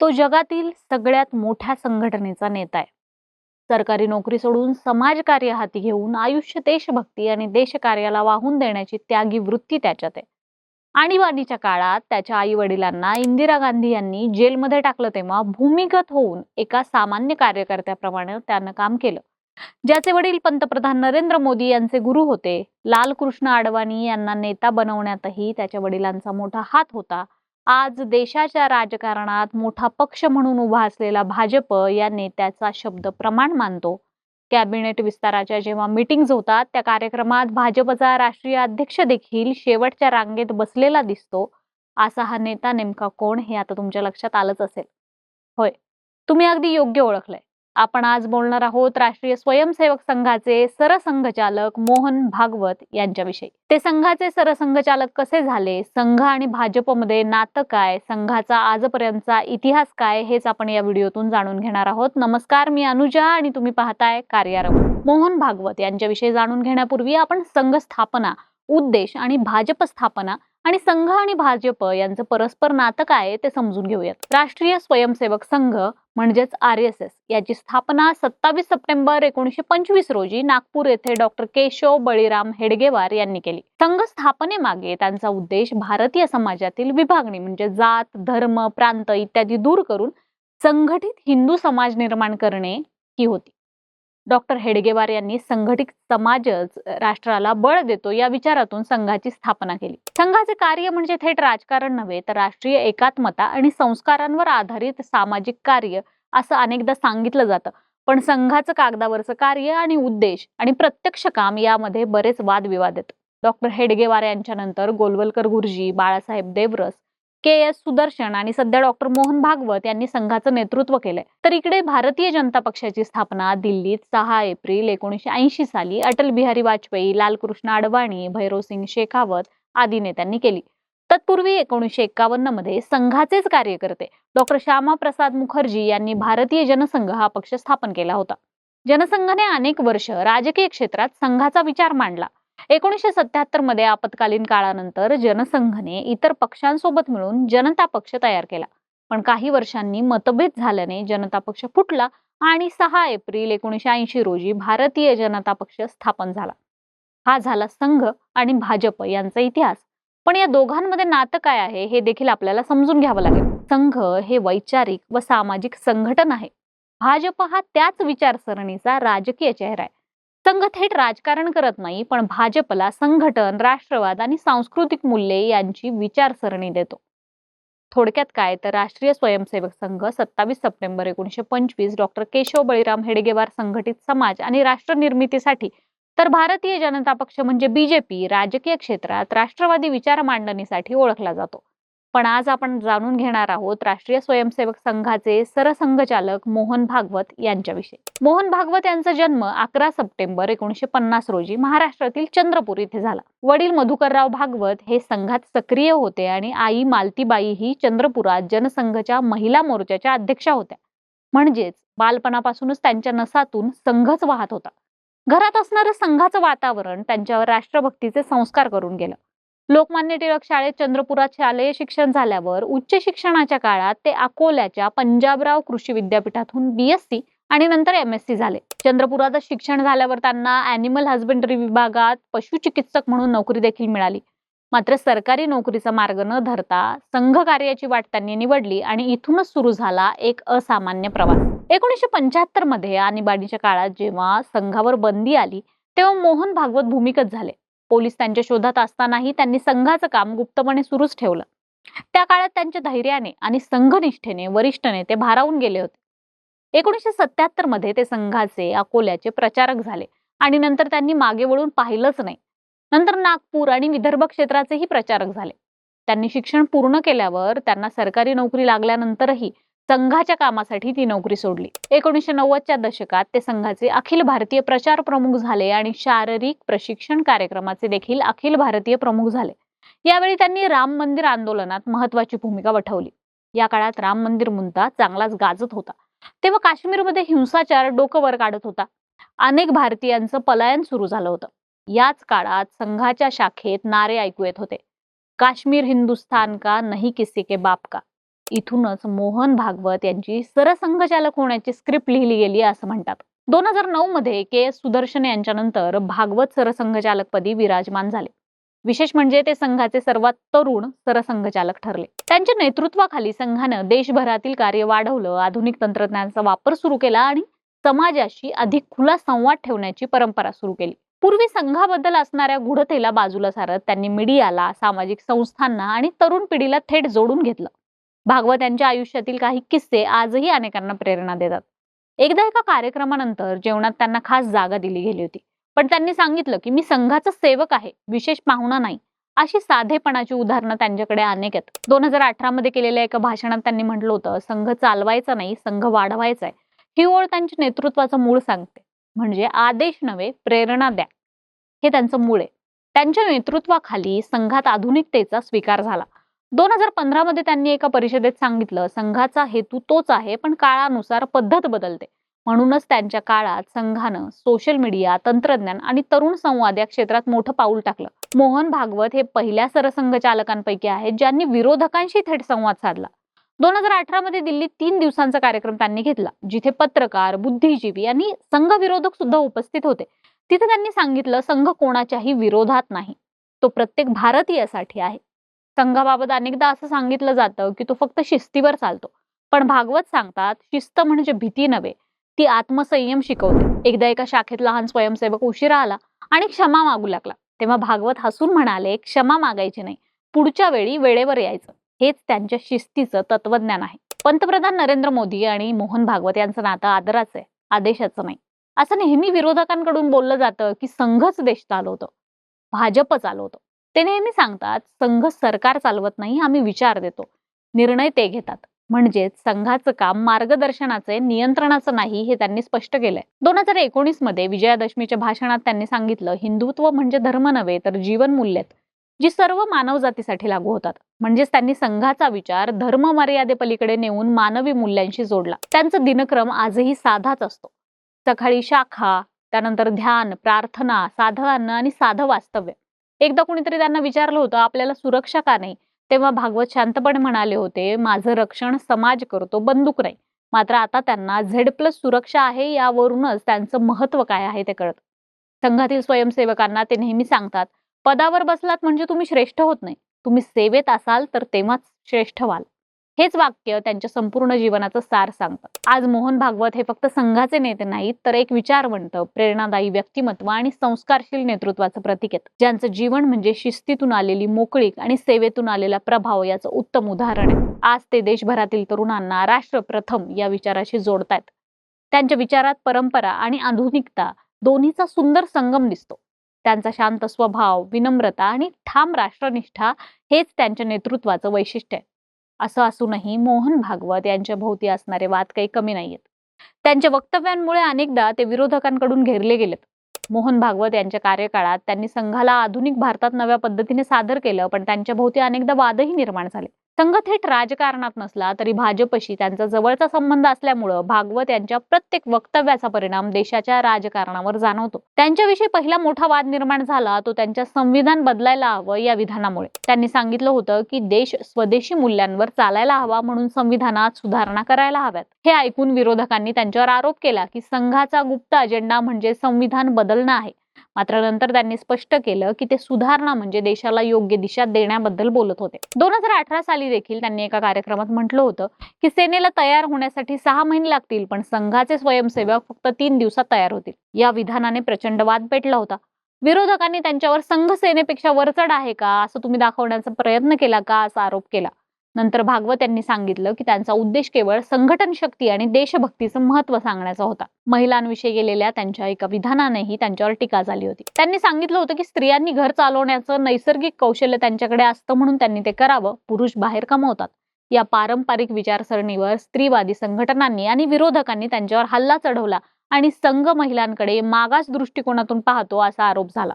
तो जगातील सगळ्यात मोठ्या संघटनेचा नेता आहे. सरकारी नोकरी सोडून समाजकार्य हाती घेऊन आयुष्य देशभक्ती आणि देशकार्याला वाहून देण्याची त्यागी वृत्ती त्याच्यात आहे. आणीबाणीच्या काळात त्याच्या आई वडिलांना इंदिरा गांधी यांनी जेलमध्ये टाकलं तेव्हा भूमिगत होऊन एका सामान्य कार्यकर्त्याप्रमाणे त्यानं काम केलं. ज्याचे वडील पंतप्रधान नरेंद्र मोदी यांचे गुरु होते. लालकृष्ण आडवाणी यांना नेता बनवण्यातही त्याच्या वडिलांचा मोठा हात होता. आज देशाच्या राजकारणात मोठा पक्ष म्हणून उभा असलेला भाजप या नेत्याचा शब्द प्रमाण मानतो. कॅबिनेट विस्ताराच्या जेव्हा मीटिंग्ज होतात त्या कार्यक्रमात भाजपचा राष्ट्रीय अध्यक्ष देखील शेवटच्या रांगेत बसलेला दिसतो. असा हा नेता नेमका कोण हे आता तुमच्या लक्षात आलंच असेल. होय. तुम्ही अगदी योग्य ओळखलंय. आपण आज बोलणार आहोत राष्ट्रीय स्वयंसेवक संघाचे सरसंघचालक मोहन भागवत यांच्याविषयी. ते संघाचे सरसंघचालक कसे झाले? संघ आणि भाजपमध्ये नातं काय? संघाचा आजपर्यंतचा इतिहास काय? हेच आपण या व्हिडिओतून जाणून घेणार आहोत. नमस्कार मी अनुजा आणि तुम्ही पाहताय कार्यारंभ मोहन भागवत यांच्याविषयी जाणून घेण्यापूर्वी आपण संघ स्थापना उद्देश आणि भाजप स्थापना आणि संघ आणि भाजप यांचं परस्पर नातं काय ते समजून घेऊयात. राष्ट्रीय स्वयंसेवक संघ म्हणजेच आर एस एस याची स्थापना सत्तावीस सप्टेंबर एकोणीशे पंचवीस रोजी नागपूर येथे डॉक्टर केशव बळीराम हेडगेवार यांनी केली. संघ स्थापनेमागे त्यांचा उद्देश भारतीय समाजातील विभागणी म्हणजे जात धर्म प्रांत इत्यादी दूर करून संघटित हिंदू समाज निर्माण करणे ही होती. डॉक्टर हेडगेवार यांनी संघटित समाजच राष्ट्राला बळ देतो या विचारातून संघाची स्थापना केली. संघाचे कार्य म्हणजे थेट राजकारण नव्हे तर राष्ट्रीय एकात्मता आणि संस्कारांवर आधारित सामाजिक कार्य असं अनेकदा सांगितलं जातं. पण संघाचं कागदावरचं कार्य आणि उद्देश आणि प्रत्यक्ष काम यामध्ये बरेच वादविवाद आहेत डॉक्टर हेडगेवार यांच्यानंतर गोलवलकर गुरुजी बाळासाहेब देवरस के एस सुदर्शन आणि सध्या डॉक्टर मोहन भागवत यांनी संघाचं नेतृत्व केलंय. तर इकडे भारतीय जनता पक्षाची स्थापना दिल्लीत सहा एप्रिल एकोणीशे ऐंशी साली अटल बिहारी वाजपेयी लालकृष्ण अडवाणी भैरवसिंग शेखावत आदी नेत्यांनी केली. तत्पूर्वी एकोणीसशे एक्कावन्नमध्ये संघाचेच कार्यकर्ते डॉक्टर श्यामा प्रसाद मुखर्जी यांनी भारतीय जनसंघ हा पक्ष स्थापन केला होता. जनसंघाने अनेक वर्ष राजकीय क्षेत्रात संघाचा विचार मांडला. एकोणीसशे सत्याहत्तरमध्ये आपत्कालीन काळानंतर जनसंघने इतर पक्षांसोबत मिळून जनता पक्ष तयार केला. पण काही वर्षांनी मतभेद झाल्याने जनता पक्ष फुटला आणि सहा एप्रिल एकोणीसशे ऐंशी रोजी भारतीय जनता पक्ष स्थापन झाला. हा झाला संघ आणि भाजप यांचा इतिहास. पण या दोघांमध्ये नातं काय आहे हे देखील आपल्याला समजून घ्यावं लागेल. संघ हे वैचारिक व सामाजिक संघटन आहे. भाजप हा त्याच विचारसरणीचा राजकीय चेहरा आहे. संघ थेट राजकारण करत नाही पण भाजपला संघटन राष्ट्रवाद आणि सांस्कृतिक मूल्ये यांची विचारसरणी देतो. थोडक्यात काय तर राष्ट्रीय स्वयंसेवक संघ सत्तावीस सप्टेंबर एकोणीसशे पंचवीस डॉक्टर केशव बळीराम हेडगेवार संघटित समाज आणि राष्ट्र निर्मितीसाठी तर भारतीय जनता पक्ष म्हणजे बीजेपी राजकीय क्षेत्रात राष्ट्रवादी विचार मांडणीसाठी ओळखला जातो. पण आज आपण जाणून घेणार आहोत राष्ट्रीय स्वयंसेवक संघाचे सरसंघचालक मोहन भागवत यांच्याविषयी. मोहन भागवत यांचा जन्म अकरा सप्टेंबर एकोणीशे पन्नास रोजी महाराष्ट्रातील चंद्रपूर इथे झाला. वडील मधुकरराव भागवत हे संघात सक्रिय होते आणि आई मालतीबाई ही चंद्रपुरात जनसंघच्या महिला मोर्चाच्या अध्यक्षा होत्या. म्हणजेच बालपणापासूनच त्यांच्या नसातून संघच वाहत होता. घरात असणारं संघाचं वातावरण त्यांच्यावर राष्ट्रभक्तीचे संस्कार करून गेलं. लोकमान्य टिळक शाळेत चंद्रपुरात शालेय शिक्षण झाल्यावर उच्च शिक्षणाच्या काळात ते अकोल्याच्या पंजाबराव कृषी विद्यापीठातून बीएससी आणि नंतर एम एस सी झाले. चंद्रपुरात शिक्षण झाल्यावर त्यांना अॅनिमल हजबंडरी विभागात पशुचिकित्सक म्हणून नोकरी देखील मिळाली. मात्र सरकारी नोकरीचा मार्ग न धरता संघ कार्याची वाट त्यांनी निवडली आणि इथूनच सुरू झाला एक असामान्य प्रवास. एकोणीसशे पंच्याहत्तरमध्ये आणीबाणीच्या काळात जेव्हा संघावर बंदी आली तेव्हा मोहन भागवत भूमिकत झाले. पोलीस त्यांच्या शोधात असतानाही त्यांनी संघाचं काम गुप्तपणे सुरूच ठेवलं. त्या काळात त्यांच्या धैर्याने आणि संघनिष्ठेने वरिष्ठ नेते भारावून गेले होते. एकोणीसशे सत्याहत्तरमध्ये ते संघाचे अकोल्याचे प्रचारक झाले आणि नंतर त्यांनी मागे वळून पाहिलंच नाही. नंतर नागपूर आणि विदर्भ क्षेत्राचेही प्रचारक झाले. त्यांनी शिक्षण पूर्ण केल्यावर त्यांना सरकारी नोकरी लागल्यानंतरही संघाच्या कामासाठी ती नोकरी सोडली. एकोणीसशे नव्वदच्या दशकात ते संघाचे अखिल भारतीय प्रचार प्रमुख झाले आणि शारीरिक प्रशिक्षण कार्यक्रमाचे देखील अखिल भारतीय प्रमुख झाले. यावेळी त्यांनी राम मंदिर आंदोलनात महत्वाची भूमिका वठवली या काळात राम मंदिर मुद्दा चांगलाच गाजत होता. तेव्हा काश्मीरमध्ये हिंसाचार डोकं वर काढत होता. अनेक भारतीयांचं पलायन सुरू झालं होतं. याच काळात संघाच्या शाखेत नारे ऐकू येत होते. काश्मीर हिंदुस्थान का नाही किसी के बाप का? इथूनच मोहन भागवत यांची सरसंघचालक होण्याची स्क्रिप्ट लिहिली गेली असं म्हणतात. दोन हजार नऊ मध्ये के एस सुदर्शन यांच्यानंतर भागवत सरसंघचालकपदी विराजमान झाले. विशेष म्हणजे ते संघाचे सर्वात तरुण सरसंघचालक ठरले. त्यांच्या नेतृत्वाखाली संघानं देशभरातील कार्य वाढवलं आधुनिक तंत्रज्ञानाचा वापर सुरू केला आणि समाजाशी अधिक खुला संवाद ठेवण्याची परंपरा सुरू केली. पूर्वी संघाबद्दल असणाऱ्या गुढतेला बाजूला सारत त्यांनी मीडियाला सामाजिक संस्थांना आणि तरुण पिढीला थेट जोडून घेतलं. भागवत यांच्या आयुष्यातील काही किस्से आजही अनेकांना प्रेरणा देतात. एकदा एका कार्यक्रमानंतर जेवणात त्यांना खास जागा दिली गेली होती. पण त्यांनी सांगितलं की मी संघाचा सेवक आहे विशेष पाहुणा नाही. अशी साधेपणाची उदाहरणं त्यांच्याकडे अनेक आहेत. दोन हजार अठरा मध्ये केलेल्या एका भाषणात त्यांनी म्हटलं होतं संघ चालवायचा नाही संघ वाढवायचा आहे. ही ओळ त्यांच्या नेतृत्वाचं मूळ सांगते. म्हणजे आदेश नव्हे प्रेरणा द्या. हे त्यांचं मूळ आहे. त्यांच्या नेतृत्वाखाली संघात आधुनिकतेचा स्वीकार झाला. दोन हजार पंधरा मध्ये त्यांनी एका परिषदेत सांगितलं संघाचा हेतू तोच आहे पण काळानुसार पद्धत बदलते. म्हणूनच त्यांच्या काळात संघानं सोशल मीडिया तंत्रज्ञान आणि तरुण संवाद या क्षेत्रात मोठं पाऊल टाकलं. मोहन भागवत हे पहिल्या सरसंघचालकांपैकी आहेत ज्यांनी विरोधकांशी थेट संवाद साधला. दोन हजार अठरा मध्ये दिल्लीत तीन दिवसांचा कार्यक्रम त्यांनी घेतला जिथे पत्रकार बुद्धिजीवी आणि संघ विरोधक सुद्धा उपस्थित होते. तिथे त्यांनी सांगितलं संघ कोणाच्याही विरोधात नाही. तो प्रत्येक भारतीयासाठी आहे. संघाबाबत अनेकदा असं सांगितलं जातं की तो फक्त शिस्तीवर चालतो. पण भागवत सांगतात शिस्त म्हणजे भीती नव्हे ती आत्मसंयम शिकवते. एकदा एका शाखेत लहान स्वयंसेवक उशिरा आला आणि क्षमा मागू लागला. तेव्हा भागवत हसून म्हणाले क्षमा मागायची नाही पुढच्या वेळी वेळेवर यायचं. हेच त्यांच्या शिस्तीचं तत्वज्ञान आहे. पंतप्रधान नरेंद्र मोदी आणि मोहन भागवत यांचं नातं आदराचं आहे आदेशाचं नाही. असं नेहमी विरोधकांकडून बोललं जातं की संघच देश चालवतो भाजप चालवतो. ते नेहमी सांगतात संघ सरकार चालवत नाही आम्ही विचार देतो. निर्णय ते घेतात. म्हणजेच संघाचं काम मार्गदर्शनाचे नियंत्रणाचं नाही हे त्यांनी स्पष्ट केलंय. दोन हजार एकोणीसमध्ये विजयादशमीच्या भाषणात त्यांनी सांगितलं हिंदुत्व म्हणजे धर्म नव्हे तर जीवन मूल्यत जी सर्व मानव जातीसाठी लागू होतात. म्हणजेच त्यांनी संघाचा विचार धर्म मर्यादेपलीकडे नेऊन मानवी मूल्यांशी जोडला. त्यांचा दिनक्रम आजही साधाच असतो. सकाळी शाखा त्यानंतर ध्यान प्रार्थना साधं अन्न आणि साधं वास्तव्य. एकदा कुणीतरी त्यांना विचारलं होतं आपल्याला सुरक्षा का नाही? तेव्हा भागवत शांतपणे म्हणाले होते माझं रक्षण समाज करतो बंदूक नाही. मात्र आता त्यांना झेड प्लस सुरक्षा आहे यावरूनच त्यांचं महत्त्व काय आहे ते कळत. संघातील स्वयंसेवकांना ते नेहमी सांगतात पदावर बसलात म्हणजे तुम्ही श्रेष्ठ होत नाही. तुम्ही सेवेत असाल तर तेव्हाच श्रेष्ठ व्हाल. हेच वाक्य त्यांच्या संपूर्ण जीवनाचं सार सांगतं आज मोहन भागवत हे फक्त संघाचे नेते नाहीत तर एक विचारवंत प्रेरणादायी व्यक्तिमत्व आणि संस्कारशील नेतृत्वाचं प्रतीक आहेत. ज्यांचं जीवन म्हणजे शिस्तीतून आलेली मोकळीक आणि सेवेतून आलेला प्रभाव याचं उत्तम उदाहरण आहे. आज ते देशभरातील तरुणांना राष्ट्र प्रथम या विचाराशी जोडतायत. त्यांच्या विचारात परंपरा आणि आधुनिकता दोन्हीचा सुंदर संगम दिसतो. त्यांचा शांत स्वभाव विनम्रता आणि ठाम राष्ट्रनिष्ठा हेच त्यांच्या नेतृत्वाचं वैशिष्ट्य आहे. असं असूनही मोहन भागवत यांच्या भोवती असणारे वाद काही कमी नाहीयेत. त्यांच्या वक्तव्यांमुळे अनेकदा ते विरोधकांकडून घेरले गेलेत. मोहन भागवत यांच्या कार्यकाळात त्यांनी संघाला आधुनिक भारतात नव्या पद्धतीने सादर केलं पण त्यांच्या भोवती अनेकदा वादही निर्माण झाले. संघ थेट राजकारणात नसला तरी भाजपशी त्यांचा जवळचा संबंध असल्यामुळं भागवत यांच्या प्रत्येक वक्तव्याचा परिणाम देशाच्या राजकारणावर जाणवतो. त्यांच्याविषयी पहिला मोठा वाद निर्माण झाला तो त्यांच्या संविधान बदलायला हवं या विधानामुळे. त्यांनी सांगितलं होतं की देश स्वदेशी मूल्यांवर चालायला हवा म्हणून संविधानात सुधारणा करायला हव्यात. हे ऐकून विरोधकांनी त्यांच्यावर आरोप केला की संघाचा गुप्त अजेंडा म्हणजे संविधान बदलणं आहे. मात्र नंतर त्यांनी स्पष्ट केलं की ते सुधारणा म्हणजे देशाला योग्य दिशा देण्याबद्दल बोलत होते. दोन हजार अठरा साली देखील त्यांनी एका कार्यक्रमात म्हटलं होतं की सेनेला तयार होण्यासाठी सहा महिने लागतील पण संघाचे स्वयंसेवक फक्त तीन दिवसात तयार होतील. या विधानाने प्रचंड वाद पेटला होता. विरोधकांनी त्यांच्यावर संघ सेनेपेक्षा वरचढ आहे का? असं तुम्ही दाखवण्याचा प्रयत्न केला का? असा आरोप केला. नंतर भागवत यांनी सांगितलं की त्यांचा उद्देश केवळ संघटन शक्ती आणि देशभक्तीचं महत्त्व सांगण्याचा होता. महिलांविषयी गेलेल्या त्यांच्या एका विधानानेही त्यांच्यावर टीका झाली होती. त्यांनी सांगितलं होतं की स्त्रियांनी घर चालवण्याचं नैसर्गिक कौशल्य त्यांच्याकडे असतं म्हणून त्यांनी ते करावं. पुरुष बाहेर कमवतात. या पारंपरिक विचारसरणीवर स्त्रीवादी संघटनांनी आणि विरोधकांनी त्यांच्यावर हल्ला चढवला आणि संघ महिलांकडे मागास दृष्टिकोनातून पाहतो असा आरोप झाला.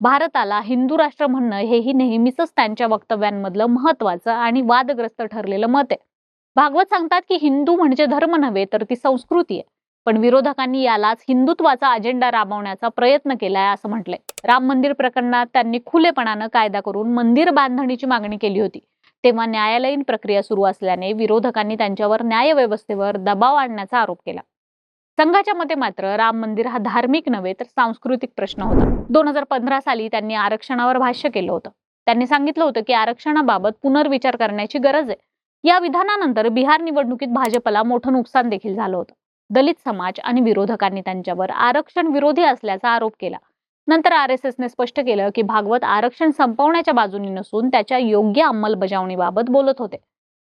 भारताला हिंदू राष्ट्र म्हणणं हेही नेहमीच त्यांच्या वक्तव्यांमधलं महत्वाचं आणि वादग्रस्त ठरलेलं मत आहे. भागवत सांगतात की हिंदू म्हणजे धर्म नव्हे तर ती संस्कृती आहे. पण विरोधकांनी यालाच हिंदुत्वाचा अजेंडा राबवण्याचा प्रयत्न केलाय असं म्हटलंय. राम मंदिर प्रकरणात त्यांनी खुलेपणानं कायदा करून मंदिर बांधणीची मागणी केली होती. तेव्हा न्यायालयीन प्रक्रिया सुरू असल्याने विरोधकांनी त्यांच्यावर न्यायव्यवस्थेवर दबाव आणण्याचा आरोप केला. संघाच्या मते मात्र राम मंदिर हा धार्मिक नव्हे तर सांस्कृतिक प्रश्न होता. दोन हजार पंधरा साली त्यांनी आरक्षणावर भाष्य केलं होतं. त्यांनी सांगितलं होतं की आरक्षणाबाबत पुनर्विचार करण्याची गरज आहे. या विधानानंतर बिहार निवडणुकीत भाजपला मोठं नुकसान देखील झालं होतं. दलित समाज आणि विरोधकांनी त्यांच्यावर आरक्षण विरोधी असल्याचा आरोप केला. नंतर आर एस एसने स्पष्ट केलं की भागवत आरक्षण संपवण्याच्या बाजूनी नसून त्याच्या योग्य अंमलबजावणीबाबत बोलत होते.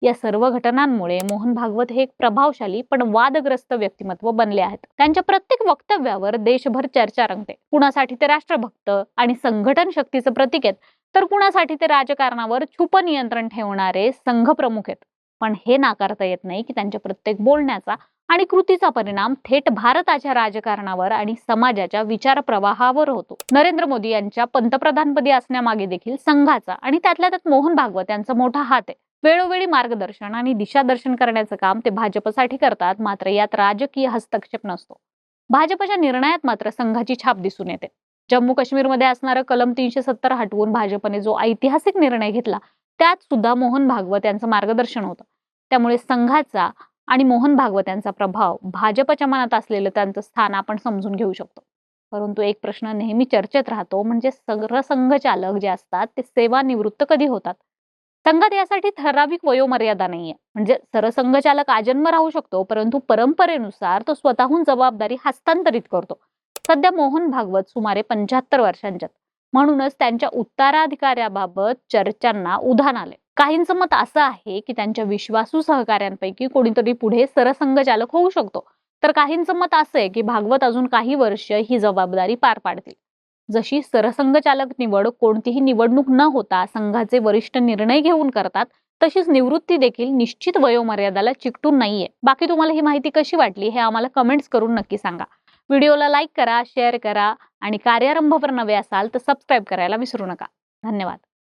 या सर्व घटनांमुळे मोहन भागवत हे एक प्रभावशाली पण वादग्रस्त व्यक्तिमत्व बनले आहेत. त्यांच्या प्रत्येक वक्तव्यावर देशभर चर्चा रंगते. कुणासाठी ते राष्ट्रभक्त आणि संघटन शक्तीचं प्रतीक आहेत तर कुणासाठी ते राजकारणावर छुप नियंत्रण ठेवणारे संघ प्रमुख आहेत. पण हे नाकारता येत नाही की त्यांच्या प्रत्येक बोलण्याचा आणि कृतीचा परिणाम थेट भारताच्या राजकारणावर आणि समाजाच्या विचार प्रवाहावर होतो. नरेंद्र मोदी यांच्या पंतप्रधानपदी असण्यामागे देखील संघाचा आणि त्यातल्या त्यात मोहन भागवत यांचा मोठा हात आहे. वेळोवेळी मार्गदर्शन आणि दिशादर्शन करण्याचं काम ते भाजपसाठी करतात मात्र यात राजकीय हस्तक्षेप नसतो. भाजपच्या निर्णयात मात्र संघाची छाप दिसून येते. जम्मू काश्मीरमध्ये असणारं कलम तीनशे सत्तर हटवून भाजपने जो ऐतिहासिक निर्णय घेतला त्यात सुद्धा मोहन भागवत यांचं मार्गदर्शन होतं. त्यामुळे संघाचा आणि मोहन भागवत यांचा प्रभाव भाजपच्या मनात असलेलं त्यांचं स्थान आपण समजून घेऊ शकतो. परंतु एक प्रश्न नेहमी चर्चेत राहतो म्हणजे सरसंघचालक जे असतात ते सेवानिवृत्त कधी होतात? संघात यासाठी ठराविक वयोमर्यादा नाहीये. म्हणजे सरसंघचालक आजन्म राहू शकतो परंतु परंपरेनुसार तो स्वतःहून जबाबदारी हस्तांतरित करतो. सध्या मोहन भागवत सुमारे पंच्याहत्तर वर्षांच्यात. म्हणूनच त्यांच्या उत्तराधिकाऱ्याबाबत चर्चांना उधाण आले काहींचं मत असं आहे की त्यांच्या विश्वासू सहकाऱ्यांपैकी कोणीतरी पुढे सरसंघचालक होऊ शकतो. तर काहींचं मत असं आहे की भागवत अजून काही वर्ष ही जबाबदारी पार पाडतील. जशी सरसंघचालक निवड कोणतीही निवडणूक न होता संघाचे वरिष्ठ निर्णय घेऊन करतात तशीच निवृत्ती देखील निश्चित वयोमर्यादाला चिकटून नाहीये. बाकी तुम्हाला ही माहिती कशी वाटली हे आम्हाला कमेंट्स करून नक्की सांगा. व्हिडिओला लाईक करा शेअर करा आणि कार्यारंभवर नवे असाल तर सबस्क्राईब करायला विसरू नका. धन्यवाद.